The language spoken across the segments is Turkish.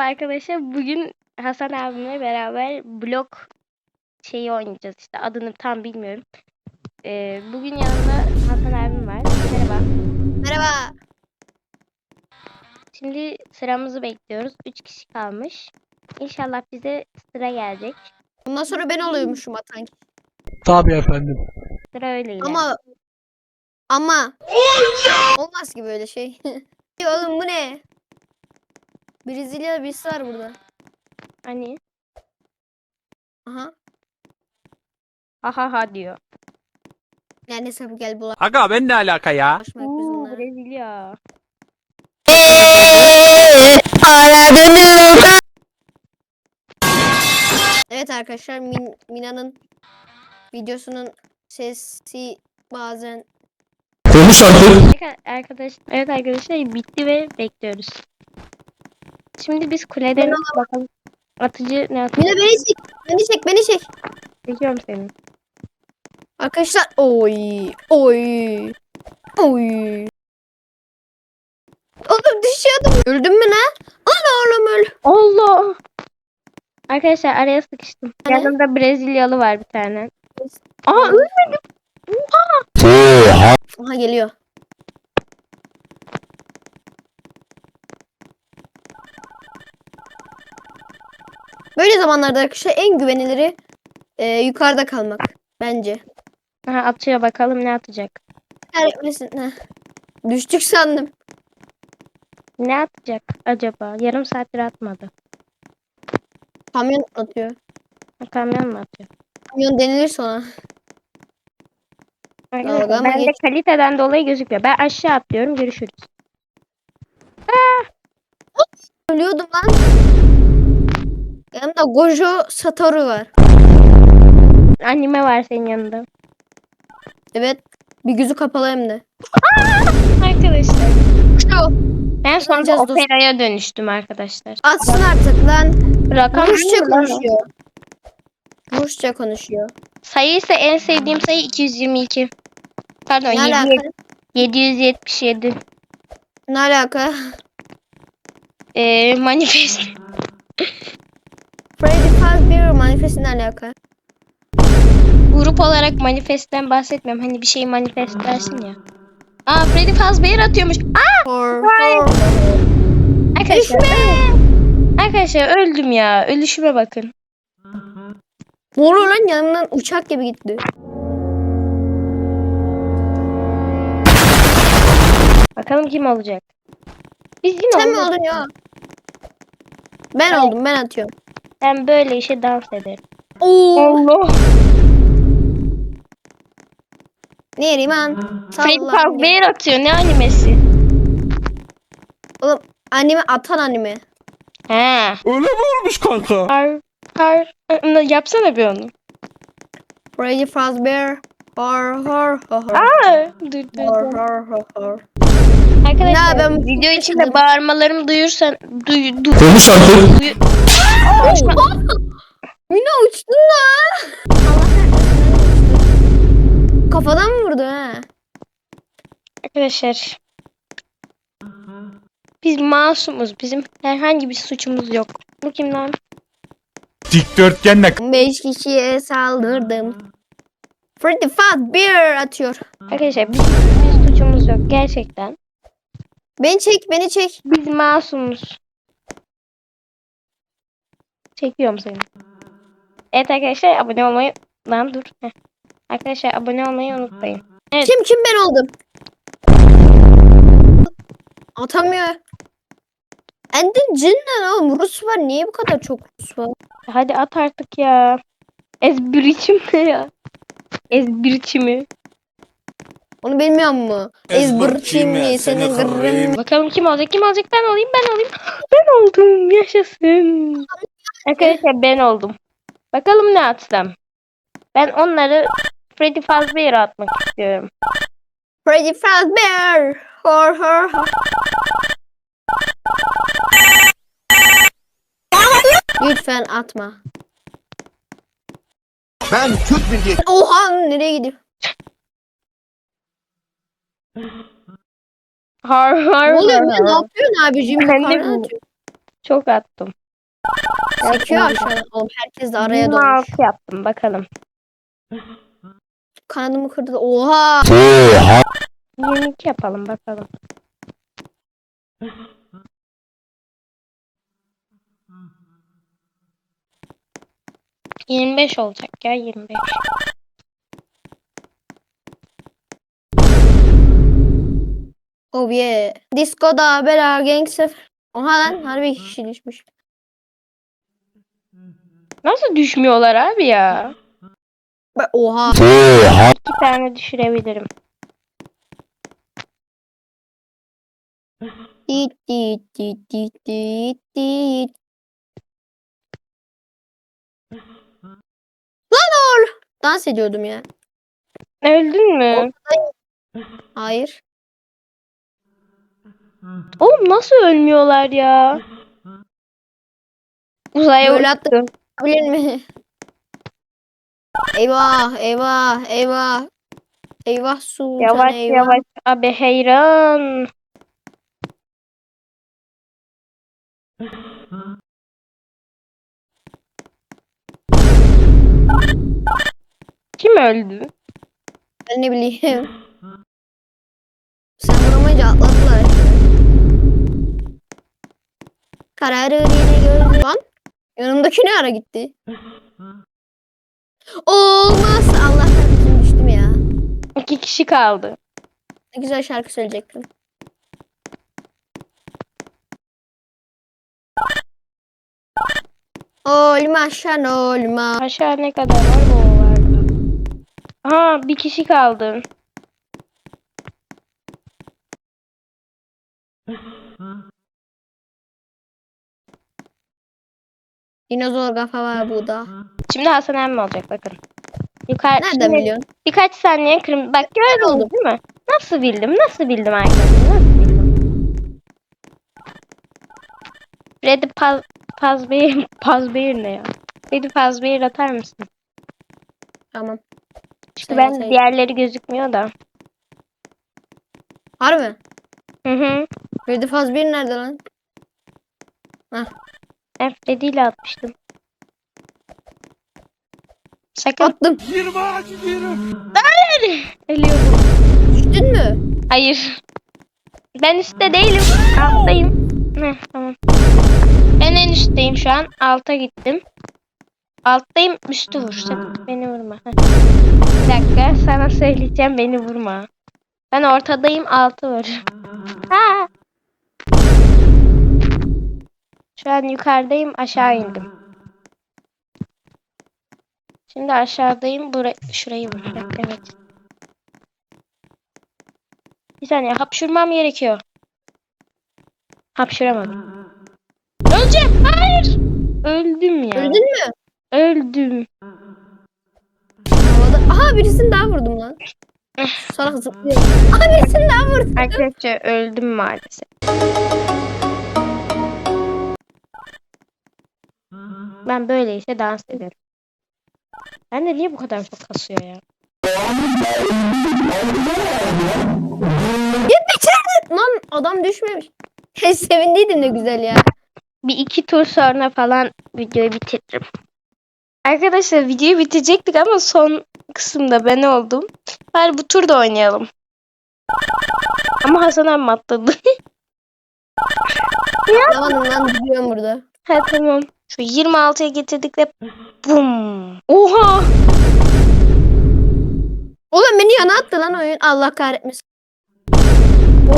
Merhaba arkadaşlar. Bugün Hasan abimle beraber blok şeyi oynayacağız işte. Adını tam bilmiyorum. Ee, bugün yanımda Hasan abim var. Merhaba. Merhaba. Şimdi sıramızı bekliyoruz. 3 kişi kalmış. İnşallah bize sıra gelecek. Bundan sonra ben oluyormuşum atan. Tabii efendim. Sıra öyle ilerliyor. Ama ama olmaz ki böyle şey. Oğlum bu ne? Brezilya birisi var burada. Hani Aha. ha ha diyor. Yani neyse bu gel bulaşmak Aga ben ne alaka ya? biz Uuu. Brezilya. Evet arkadaşlar Min- Mina'nın videosunun sesi bazen Konuş artık. Arka- Arkadaş, evet arkadaşlar bitti ve bekliyoruz. Şimdi biz kuleden bakalım. Atıcı ne atacak? Mina beni çek. Beni çek beni çek. Çekiyorum seni. Arkadaşlar oy oy oy. Oğlum düşüyordum. Öldün mü ne? Ana oğlum öl. Allah! Arkadaşlar araya sıkıştım. Hani? Yanımda Brezilyalı var bir tane. Aa ölmedim. Aha geliyor. Böyle zamanlarda arkadaşlar en güveniliri e, yukarıda kalmak bence. Aha, atıyor bakalım ne atacak. Kahretmesin. Heh. Düştük sandım. Ne atacak acaba? Yarım saattir atmadı. Kamyon atıyor. Kamyon mu atıyor? Kamyon denilir sonra. Arkadaşlar Dalga mı bende geç- kaliteden dolayı gözüküyor. Ben aşağı atlıyorum. Görüşürüz. Ölüyordum lan. Yanımda Gojo Satoru var. Anime var senin yanında. Evet. Bir gözü kapalı hem de. Arkadaşlar. Şu. Ben sonra Yapacağız operaya dönüştüm arkadaşlar. Atsın artık lan. Rakam Rusça değil mi lan o? konuşuyor. Rusça konuşuyor. Sayı ise en sevdiğim sayı 222. Pardon Ne 7, alaka? 777. Ne alaka? Ee, manifest. Freddy Fazbear manifesti ne alaka? Grup olarak manifestten bahsetmiyorum. Hani bir şey manifest dersin ya. Aa Freddy Fazbear atıyormuş. Aa Vay. hor. arkadaşlar. Arkadaşlar öldüm ya. Ölüşüme bakın. Oluyor lan yanımdan uçak gibi gitti. Bakalım kim olacak. Biz yine Sen mi olduk. oldun ya? Ben Evet. oldum ben atıyorum. Ben böyle işe dans ederim. Oo. Allah. Neriman. Freddy Sallan. Fazbear atıyor. Ne animesi? Oğlum anime atan anime. He. Öyle mi olmuş kanka? Har. Har. Aa, Yapsana bir onu. Freddy Fazbear. Aa, dur dur. Hor dur. hor hor hor. Arkadaşlar ben- video içinde bağırmalarımı duyursan duy, du, Konuş artık. duy, Mina uçtun lan. Kafadan mı vurdu ha? Arkadaşlar biz masumuz. Bizim herhangi bir suçumuz yok. Bu kim lan? Dikdörtgenle 5 kişiye saldırdım. Freddy Fazbear atıyor. Arkadaşlar bizim bir suçumuz yok gerçekten. Beni çek, beni çek. Biz masumuz. Çekiyorum seni. Evet arkadaşlar abone olmayı... Lan dur. Heh. Arkadaşlar abone olmayı unutmayın. Evet. Kim kim ben oldum? Atamıyor. Enden cinden oğlum Rus var. Niye bu kadar çok Rus var? Hadi at artık ya. Ezbiriçim ne ya? Ezbiriçimi. Onu bilmiyor mu? Ezbırçimli senin gırrın. Bakalım kim olacak? Kim olacak? Ben olayım, ben olayım. Ben oldum. Yaşasın. Arkadaşlar ben oldum. Bakalım ne atsam. Ben onları Freddy Fazbear'a atmak istiyorum. Freddy Fazbear. Hor hor hor. Lütfen atma. Ben Türk milliyetçisiyim. Oha nereye gidiyor? Har har Ne oluyor? Ne yapıyorsun abicim? Ben de. Çok attım. Sekiyor aşağıdan. Oğlum herkes de araya dolmuş. 26 yaptım bakalım. Kanadımı kırdı. Oha. 22 yapalım bakalım. Yirmi beş olacak ya yirmi beş. Oh yeah. Diskoda bela gangster. Oha lan harbi kişi düşmüş. Nasıl düşmüyorlar abi ya? Bak, Oha. İki tane düşürebilirim. Dit dit dit dit dit dit. Lan ol. Dans ediyordum ya. Öldün mü? Hayır. Oğlum nasıl ölmüyorlar ya? Uzaya Böyle uçtu. Bilir mi? Eyvah eyvah eyvah. Eyvah sultan Yavaş eyvah. yavaş abi heyran. Kim öldü? Ben ne bileyim. Sen vuramayınca atladılar. Kararı yine gördüm. Lan yanımdaki ne ara gitti? Olmaz. Allah kahretsin düştüm ya. İki kişi kaldı. Ne güzel şarkı söyleyecektim. Olma şan olma. Aşağı ne kadar var o vardı. Aha bir kişi kaldı. Dinozor kafa var burada. Şimdi Hasan emmi olacak bakın. Yukarı, Nereden şimdi, biliyorsun? Birkaç saniye kırm... Bak gördün oldu değil mi? Nasıl bildim? Nasıl bildim arkadaşlar? Nasıl bildim? Red'i paz... Pazbeir... Pazbeir ne ya? Red'i Pazbeir atar mısın? Tamam. İşte ben şey. diğerleri gözükmüyor da. Harbi? Hı hı. Red'i Pazbeir nerede lan? Hah. F7 ile atmıştım. Sakın. Attım. 20 gidiyorum. Hayır. Ölüyorum. Düştün mü? Hayır. Ben üstte değilim. Alttayım. Heh, tamam. En en üstteyim şu an. Alta gittim. Alttayım. Üstü vur. Sakın beni vurma. Bir dakika. Sana söyleyeceğim. Beni vurma. Ben ortadayım. Altı vur. Ha. Şu an yukarıdayım. Aşağı indim. Şimdi aşağıdayım. Burayı, şurayı vur. Heh, Evet. Bir saniye hapşurmam gerekiyor. Hapşuramadım. Öleceğim. Hayır. Öldüm ya. Öldün mü? Öldüm. Havada. Aha birisini daha vurdum lan. Salak zıplıyor. Aha birisini daha vurdum. Arkadaşlar öldüm maalesef. Ben böyleyse dans ederim. Ben de niye bu kadar çok kasıyor ya? Git içeride. Lan adam düşmemiş. Sevindiydim ne güzel ya. Bir iki tur sonra falan videoyu bitiririm. Arkadaşlar videoyu bitirecektik ama son kısımda ben oldum. Bari bu turda oynayalım. Ama Hasan abi atladı. Tamam lan duruyorum burada. Ha tamam. Şu 26'ya getirdik ve bum. Oha. Oğlum beni yana attı lan oyun. Allah kahretmesin.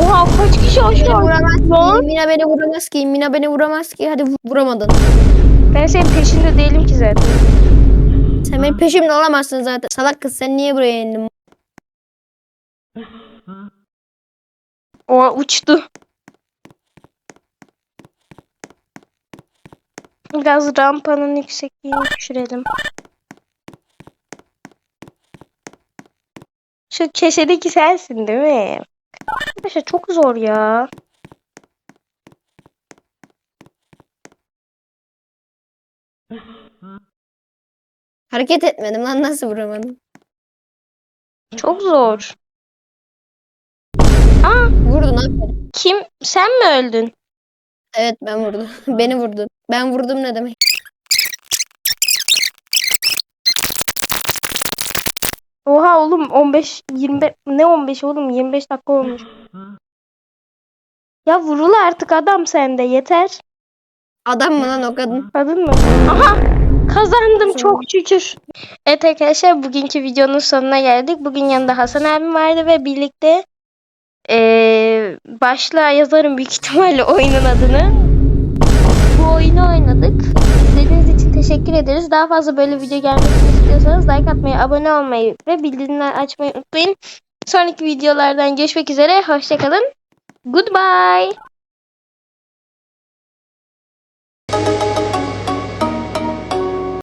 Oha kaç kişi Beni aşağı vuramaz ki. Mina beni vuramaz ki. Mina beni vuramaz ki. Hadi vu- vuramadın. Ben senin peşinde değilim ki zaten. Sen benim peşimde olamazsın zaten. Salak kız sen niye buraya indin? Oha uçtu. Biraz rampanın yüksekliğini düşürelim. Şu köşedeki sensin değil mi? Arkadaşlar çok zor ya. Hareket etmedim lan nasıl vuramadım? Çok zor. Aa Vurdun aferin. kim? Sen mi öldün? Evet ben vurdum. Beni vurdun. Ben vurdum ne demek? Oha oğlum 15 25 ne 15 oğlum 25 dakika olmuş. Ya vurul artık adam sende yeter. Adam mı lan o kadın? Kadın mı? Aha kazandım çok şükür. Evet arkadaşlar bugünkü videonun sonuna geldik. Bugün yanında Hasan abim vardı ve birlikte eee başlığa yazarım büyük ihtimalle oyunun adını. Oyunu oynadık. İzlediğiniz için teşekkür ederiz. Daha fazla böyle video gelmesini istiyorsanız like atmayı, abone olmayı ve bildirimleri açmayı unutmayın. Sonraki videolardan görüşmek üzere. Hoşçakalın. Goodbye.